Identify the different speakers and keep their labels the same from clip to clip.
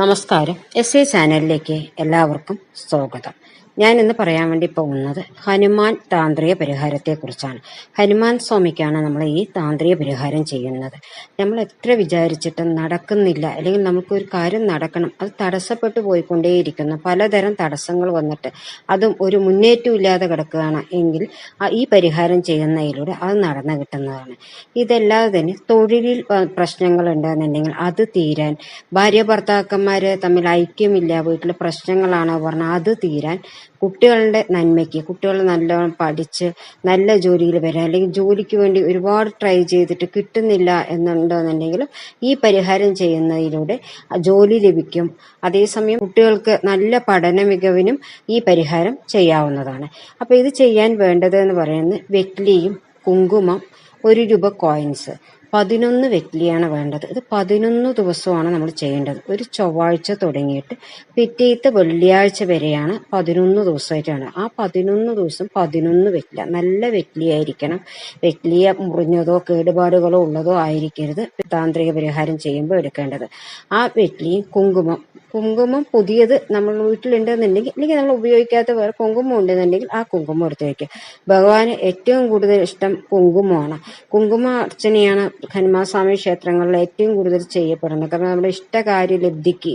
Speaker 1: നമസ്കാരം. S A ചാനലിലേക്ക് എല്ലാവർക്കും സ്വാഗതം. ഞാൻ ഇന്ന് പറയാൻ വേണ്ടി പോകുന്നത് ഹനുമാൻ താന്ത്രിക പരിഹാരത്തെക്കുറിച്ചാണ്. ഹനുമാൻ സ്വാമിക്കാണ് നമ്മൾ ഈ താന്ത്രിക പരിഹാരം ചെയ്യുന്നത്. നമ്മൾ എത്ര വിചാരിച്ചിട്ടും നടക്കുന്നില്ല. അല്ലെങ്കിൽ നമുക്കൊരു കാര്യം നടക്കണം. അത് തടസ്സപ്പെട്ടു പോയിക്കൊണ്ടേയിരിക്കുന്നു. പലതരം തടസ്സങ്ങൾ വന്നിട്ട് അതും ഒരു മുന്നേറ്റം ഇല്ലാതെ കിടക്കുകയാണ്. എങ്കിൽ ഈ പരിഹാരം ചെയ്യുന്നതിലൂടെ അത് നടന്നു കിട്ടുന്നതാണ്. ഇതല്ലാതെ തന്നെ തൊഴിലിൽ പ്രശ്നങ്ങൾ ഉണ്ടെന്നുണ്ടെങ്കിൽ അത് തീരാൻ ഭാര്യ ഭർത്താക്കന്മാർ തമ്മിൽ ഐക്യമില്ല വീട്ടിൽ പ്രശ്നങ്ങളാണ് പറഞ്ഞാൽ അത് തീരാൻ കുട്ടികളുടെ നന്മയ്ക്ക് കുട്ടികൾ നല്ലോണം പഠിച്ച് നല്ല ജോലിയിൽ വരാൻ അല്ലെങ്കിൽ ജോലിക്ക് വേണ്ടി ഒരുപാട് ട്രൈ ചെയ്തിട്ട് കിട്ടുന്നില്ല എന്നുണ്ടെന്നുണ്ടെങ്കിൽ ഈ പരിഹാരം ചെയ്യുന്നതിലൂടെ ജോലി ലഭിക്കും. അതേസമയം കുട്ടികൾക്ക് നല്ല പഠന മികവിനും ഈ പരിഹാരം ചെയ്യാവുന്നതാണ്. അപ്പോൾ ഇത് ചെയ്യാൻ വേണ്ടത് എന്ന് പറയുന്നത് വെറ്റ്ലിയും കുങ്കുമം ഒരു രൂപ കോയിൻസ് പതിനൊന്ന് വെറ്റ്ലിയാണ് വേണ്ടത്. ഇത് പതിനൊന്ന് ദിവസമാണ് നമ്മൾ ചെയ്യേണ്ടത്. ഒരു ചൊവ്വാഴ്ച തുടങ്ങിയിട്ട് പിറ്റേത്തെ വെള്ളിയാഴ്ച വരെയാണ് പതിനൊന്ന് ദിവസമായിട്ടാണ്. ആ പതിനൊന്ന് ദിവസം പതിനൊന്ന് വെറ്റില നല്ല വെറ്റിലിയായിരിക്കണം വെറ്റിലിയ മുറിഞ്ഞതോ കേടുപാടുകളോ ഉള്ളതോ ആയിരിക്കരുത്. താന്ത്രിക പരിഹാരം ചെയ്യുമ്പോൾ എടുക്കേണ്ടത്. ആ വെറ്റിലിയും കുങ്കുമം. കുങ്കുമം പുതിയത് നമ്മൾ വീട്ടിലുണ്ടെന്നുണ്ടെങ്കിൽ അല്ലെങ്കിൽ നമ്മൾ ഉപയോഗിക്കാത്ത വേറെ കുങ്കുമം ഉണ്ടെന്നുണ്ടെങ്കിൽ ആ കുങ്കുമം എടുത്ത് വയ്ക്കുക ഭഗവാന് ഏറ്റവും കൂടുതൽ ഇഷ്ടം കുങ്കുമമാണ്. കുങ്കുമ അർച്ചനയാണ് ഹനുമാസ്വാമി ക്ഷേത്രങ്ങളിൽ ഏറ്റവും കൂടുതൽ ചെയ്യപ്പെടുന്നത്. കാരണം നമ്മുടെ ഇഷ്ടകാര്യ ലബ്ധിക്ക്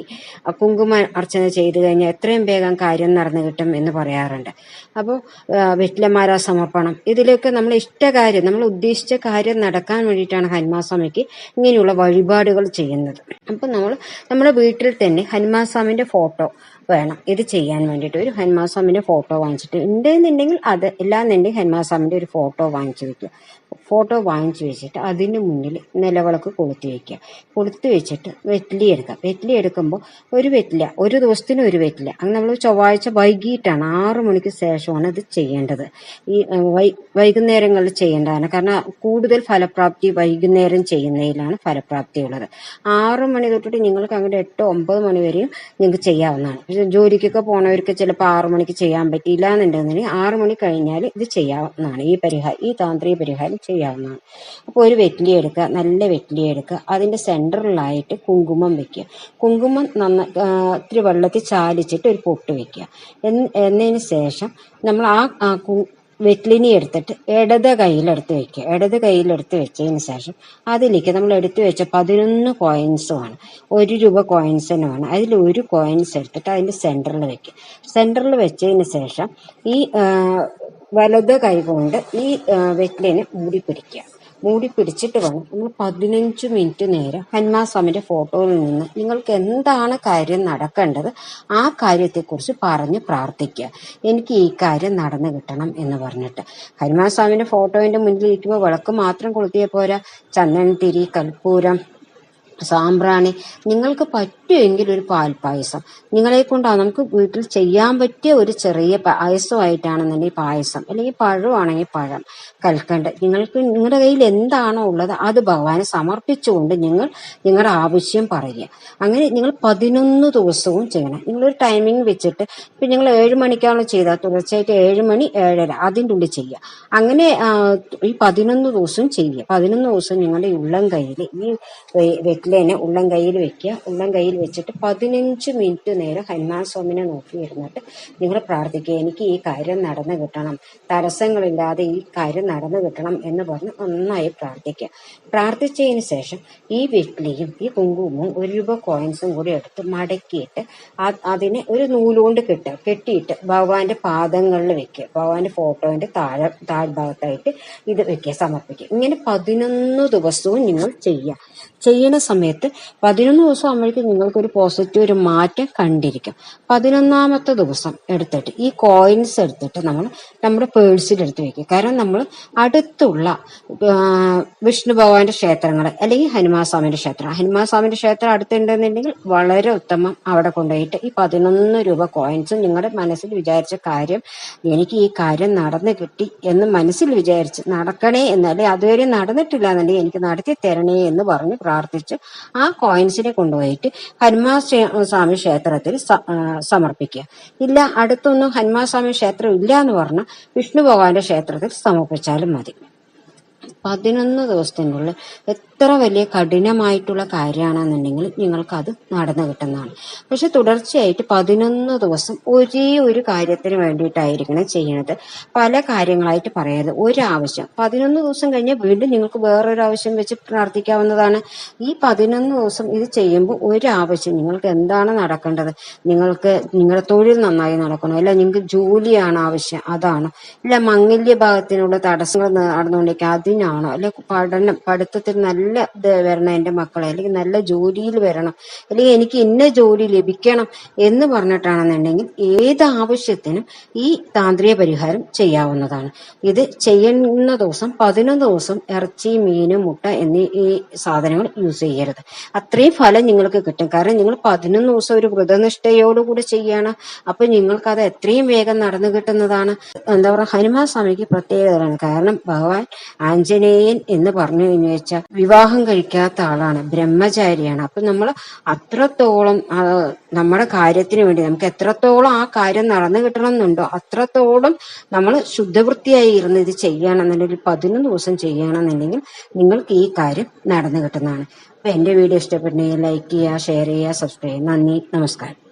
Speaker 1: കുങ്കുമ അർച്ചന ചെയ്തു കഴിഞ്ഞാൽ എത്രയും വേഗം കാര്യം നടന്നു കിട്ടും എന്ന് പറയാറുണ്ട്. അപ്പോൾ വെറ്റിലമാര സമർപ്പണം. ഇതിലൊക്കെ നമ്മൾ ഇഷ്ടകാര്യം നമ്മൾ ഉദ്ദേശിച്ച കാര്യം നടക്കാൻ വേണ്ടിയിട്ടാണ് ഹനുമാസ്വാമിക്ക് ഇങ്ങനെയുള്ള വഴിപാടുകൾ ചെയ്യുന്നത്. അപ്പം നമ്മൾ നമ്മുടെ വീട്ടിൽ തന്നെ ഹനുമാസ്വാമിന്റെ ഫോട്ടോ വേണം. ഇത് ചെയ്യാൻ വേണ്ടിയിട്ട്. ഒരു ഹനുമാസ്വാമിന്റെ ഫോട്ടോ വാങ്ങിച്ചിട്ട്. ഉണ്ടെന്നുണ്ടെങ്കിൽ അത് ഇല്ലാന്നുണ്ടെങ്കിൽ ഹനുമാസ്വാമിന്റെ ഒരു ഫോട്ടോ വാങ്ങിച്ചു വെക്കുക. ഫോട്ടോ വാങ്ങിച്ചു വെച്ചിട്ട് അതിന് മുന്നിൽ നിലവിളക്ക് കൊളുത്തി വെക്കുക. കൊളുത്തി വെച്ചിട്ട് വെറ്റിലി എടുക്കുക. വെറ്റിലി എടുക്കുമ്പോൾ ഒരു വെറ്റില ഒരു ദിവസത്തിന് ഒരു വെറ്റില. അങ്ങനെ നമ്മൾ ചൊവ്വാഴ്ച വൈകിട്ടാണ് ആറു മണിക്ക് ശേഷമാണ് ഇത് ചെയ്യേണ്ടത്. ഈ വൈ വൈകുന്നേരങ്ങളിൽ ചെയ്യേണ്ടതാണ്. കാരണം കൂടുതൽ ഫലപ്രാപ്തി വൈകുന്നേരം ചെയ്യുന്നതിലാണ് ഫലപ്രാപ്തി ഉള്ളത് ആറു മണി തൊട്ടിട്ട് നിങ്ങൾക്ക് അങ്ങോട്ട് എട്ടോ ഒമ്പത് മണി വരെയും നിങ്ങൾക്ക് ചെയ്യാവുന്നതാണ്. ജോലിക്കൊക്കെ പോണവർക്ക് ചിലപ്പോൾ ആറു മണിക്ക് ചെയ്യാൻ പറ്റിയില്ല എന്നുണ്ടെന്നുണ്ടെങ്കിൽ ആറു മണി കഴിഞ്ഞാൽ ഇത് ചെയ്യാവുന്നതാണ്. ഈ പരിഹാരം ഈ താന്ത്രിക പരിഹാരം ചെയ്യാവുന്നതാണ്. അപ്പോൾ ഒരു വെറ്റിലി എടുക്കുക നല്ല വെറ്റിലി എടുക്കുക അതിന്റെ സെന്ററിലായിട്ട് കുങ്കുമം വെക്കുക. കുങ്കുമം നന്ന ഇത്തിരി വെള്ളത്തിൽ ചാലിച്ചിട്ട് ഒരു പൊട്ട് വെക്കുക. എന്ന് എന്നതിന് ശേഷം നമ്മൾ ആ വെറ്റിലിനി എടുത്തിട്ട് ഇടത് കയ്യിലെടുത്ത് വെക്കുക. ഇടത് കയ്യിലെടുത്ത് വെച്ചതിന് ശേഷം അതിലേക്ക് നമ്മൾ എടുത്തു വെച്ച പതിനൊന്ന് കോയിൻസുമാണ് ഒരു രൂപ കോയിൻസ് തന്നെ വേണം. അതിൽ ഒരു കോയിൻസ് എടുത്തിട്ട് അതിന്റെ സെന്ററിൽ വെക്കുക. സെന്ററിൽ വെച്ചതിന് ശേഷം ഈ വലത് കൈ കൊണ്ട് ഈ വെറ്റിലിനെ മൂടി പിടിക്കുക മൂടി പിടിച്ചിട്ട് വേണം. നിങ്ങൾ പതിനഞ്ച് മിനിറ്റ് നേരം ഹനുമാസ്വാമിന്റെ ഫോട്ടോയിൽ നിന്ന് നിങ്ങൾക്ക് എന്താണ് കാര്യം നടക്കേണ്ടത് ആ കാര്യത്തെക്കുറിച്ച് പറഞ്ഞ് പ്രാർത്ഥിക്കുക. എനിക്ക് ഈ കാര്യം നടന്നു കിട്ടണം എന്ന് പറഞ്ഞിട്ട്. ഹനുമാസ്വാമിന്റെ ഫോട്ടോയുടെ മുന്നിൽ ഇരിക്കുമ്പോൾ വിളക്ക് മാത്രം കൊളുത്തിയ പോരാ. ചന്ദനത്തിരി തിരി കൽപ്പൂരം സാമ്പ്രാണി നിങ്ങൾക്ക് പറ്റുമെങ്കിൽ ഒരു പാൽപ്പായസം. നിങ്ങളെ കൊണ്ടാണ് നമുക്ക് വീട്ടിൽ ചെയ്യാൻ പറ്റിയ ഒരു ചെറിയ പായസമായിട്ടാണെന്നുണ്ടെങ്കിൽ പായസം അല്ലെങ്കിൽ പഴമാണെങ്കിൽ പഴം കൽക്കണ്ട്. നിങ്ങൾക്ക് നിങ്ങളുടെ കയ്യിൽ എന്താണോ ഉള്ളത് അത് ഭഗവാന് സമർപ്പിച്ചുകൊണ്ട് നിങ്ങൾ നിങ്ങളുടെ ആവശ്യം പറയുക. അങ്ങനെ നിങ്ങൾ പതിനൊന്ന് ദിവസവും ചെയ്യണം. നിങ്ങളൊരു ടൈമിംഗ് വെച്ചിട്ട് ഇപ്പം നിങ്ങൾ ഏഴ് മണിക്കാണോ ചെയ്താൽ തുടർച്ചയായിട്ട് ഏഴ് മണി ഏഴര അതിന്റെ ഉള്ളിൽ ചെയ്യുക. അങ്ങനെ ഈ പതിനൊന്ന് ദിവസവും ചെയ്യുക. പതിനൊന്ന് ദിവസം നിങ്ങളുടെ ഉള്ളം കയ്യിൽ ഈ വെ- വെറ്റിലേനെ ഉള്ളം കയ്യിൽ വെക്കുക. ഉള്ളം കയ്യിൽ വെച്ചിട്ട് പതിനഞ്ച് മിനിറ്റ് നേരം ഹനുമാൻ സ്വാമിനെ നോക്കി ഇരുന്നിട്ട് നിങ്ങൾ പ്രാർത്ഥിക്കുക. എനിക്ക് ഈ കാര്യം നടന്നു കിട്ടണം. തടസ്സങ്ങളില്ലാതെ ഈ കാര്യം നടന്നു കിട്ടണം എന്ന് പറഞ്ഞ് നന്നായി പ്രാർത്ഥിക്കുക. പ്രാർത്ഥിച്ചതിന് ശേഷം ഈ വെറ്റിലയും ഈ കുങ്കുമവും ഒരു രൂപ കോയിൻസും കൂടി എടുത്ത് മടക്കിയിട്ട് അതിനെ ഒരു നൂലുകൊണ്ട് കെട്ടുക കെട്ടിയിട്ട് ഭഗവാന്റെ പാദങ്ങളിൽ വെക്കുക. ഭഗവാന്റെ ഫോട്ടോന്റെ താഴെ താഴ്ഭാഗത്തായിട്ട് ഇത് വെക്കുക സമർപ്പിക്കുക. ഇങ്ങനെ പതിനൊന്ന് ദിവസവും നിങ്ങൾ ചെയ്യുക. ചെയ്യുന്ന സമയത്ത് പതിനൊന്ന് ദിവസം ആകുമ്പോഴേക്കും നിങ്ങൾക്ക് ഒരു പോസിറ്റീവ് ഒരു മാറ്റം കണ്ടിരിക്കും. പതിനൊന്നാമത്തെ ദിവസം എടുത്തിട്ട് ഈ കോയിൻസ് എടുത്തിട്ട് നമ്മൾ നമ്മുടെ പേഴ്സിൽ എടുത്ത് വെക്കുക. കാരണം നമ്മൾ അടുത്തുള്ള വിഷ്ണു ഭഗവാന്റെ ക്ഷേത്രങ്ങൾ അല്ലെങ്കിൽ ഹനുമാസ്വാമിന്റെ ക്ഷേത്രം. ഹനുമാസ്വാമിന്റെ ക്ഷേത്രം അടുത്തുണ്ടെന്നുണ്ടെങ്കിൽ വളരെ ഉത്തമം അവിടെ കൊണ്ടുപോയിട്ട് ഈ പതിനൊന്ന് രൂപ കോയിൻസ് നിങ്ങളുടെ മനസ്സിൽ വിചാരിച്ച കാര്യം എനിക്ക് ഈ കാര്യം നടന്നു കിട്ടി എന്ന് മനസ്സിൽ വിചാരിച്ച് നടക്കണേ എന്നല്ലേ അതുവരെ നടന്നിട്ടില്ല എന്നുണ്ടെങ്കിൽ എനിക്ക് നടത്തി തരണേ എന്ന് പറഞ്ഞ് പ്രാർത്ഥിച്ച് ആ കോയിൻസിനെ കൊണ്ടുപോയിട്ട് ഹനുമാൻ സ്വാമി ക്ഷേത്രത്തിൽ സമർപ്പിക്കുക. ഇല്ല അടുത്തൊന്നും ഹനുമാൻ സ്വാമി ക്ഷേത്രം ഇല്ല എന്ന് പറഞ്ഞാൽ വിഷ്ണു ഭഗവാന്റെ ക്ഷേത്രത്തിൽ സമർപ്പിച്ചാലും മതി. പതിനൊന്ന് ദിവസത്തിനുള്ളിൽ എത്ര വലിയ കഠിനമായിട്ടുള്ള കാര്യമാണെന്നുണ്ടെങ്കിൽ നിങ്ങൾക്കത് നടന്നു കിട്ടുന്നതാണ്. പക്ഷെ തുടർച്ചയായിട്ട് പതിനൊന്ന് ദിവസം ഒരേ ഒരു കാര്യത്തിന് വേണ്ടിയിട്ടായിരിക്കണം ചെയ്യുന്നത് പല കാര്യങ്ങളായിട്ട് പറയരുത്. ഒരാവശ്യം. പതിനൊന്ന് ദിവസം കഴിഞ്ഞ് വീണ്ടും നിങ്ങൾക്ക് വേറൊരു ആവശ്യം വെച്ച് പ്രാർത്ഥിക്കാവുന്നതാണ്. ഈ പതിനൊന്ന് ദിവസം ഇത് ചെയ്യുമ്പോൾ ഒരാവശ്യം. നിങ്ങൾക്ക് എന്താണ് നടക്കേണ്ടത്? നിങ്ങൾക്ക് നിങ്ങളുടെ തൊഴിൽ നന്നായി നടക്കണോ. അല്ല നിങ്ങൾക്ക് ജോലിയാണ് ആവശ്യം. അതാണോ. ഇല്ല മംഗല്യ ഭാഗത്തിനുള്ള തടസ്സങ്ങൾ നടന്നുകൊണ്ടിരിക്കുക അതിനാണോ. അല്ലെ പഠനം പഠിത്തത്തിൽ നല്ല ഇത് വരണം എന്റെ മക്കളെ. അല്ലെങ്കിൽ നല്ല ജോലിയിൽ വരണം. അല്ലെങ്കിൽ എനിക്ക് ഇന്ന ജോലി ലഭിക്കണം എന്ന് പറഞ്ഞിട്ടാണെന്നുണ്ടെങ്കിൽ ഏത് ആവശ്യത്തിനും ഈ താന്ത്രിക പരിഹാരം ചെയ്യാവുന്നതാണ്. ഇത് ചെയ്യുന്ന ദിവസം പതിനൊന്ന് ദിവസം ഇറച്ചി മീന് മുട്ട എന്നീ ഈ സാധനങ്ങൾ യൂസ് ചെയ്യരുത്. അത്രയും ഫലം നിങ്ങൾക്ക് കിട്ടും. കാരണം നിങ്ങൾ പതിനൊന്ന് ദിവസം ഒരു വ്രതനിഷ്ഠയോടുകൂടി ചെയ്യാണ്. അപ്പൊ നിങ്ങൾക്ക് അത് എത്രയും വേഗം നടന്നു കിട്ടുന്നതാണ്. എന്താ പറയുക ഹനുമാൻ സ്വാമിക്ക് പ്രത്യേകതയാണ് കാരണം ഭഗവാൻ ആഞ്ജനേയൻ എന്ന് പറഞ്ഞു കഴിഞ്ഞു വെച്ചാൽ വിവാഹം കഴിക്കാത്ത ആളാണ്. ബ്രഹ്മചാരിയാണ്. അപ്പൊ നമ്മൾ അത്രത്തോളം നമ്മുടെ കാര്യത്തിന് വേണ്ടി നമുക്ക് എത്രത്തോളം ആ കാര്യം നടന്നു കിട്ടണം എന്നുണ്ടോ അത്രത്തോളം നമ്മൾ ശുദ്ധവൃത്തിയായി ഇരുന്ന് ഇത് ചെയ്യുകയാണെന്നുണ്ടെങ്കിൽ പതിനൊന്ന് ദിവസം ചെയ്യുകയാണെന്നുണ്ടെങ്കിൽ നിങ്ങൾക്ക് ഈ കാര്യം നടന്നു കിട്ടുന്നതാണ്. അപ്പൊ എന്റെ വീഡിയോ ഇഷ്ടപ്പെട്ടെങ്കിൽ ലൈക്ക് ചെയ്യുക ഷെയർ ചെയ്യുക സബ്സ്ക്രൈബ് ചെയ്യുക. നന്ദി. നമസ്കാരം.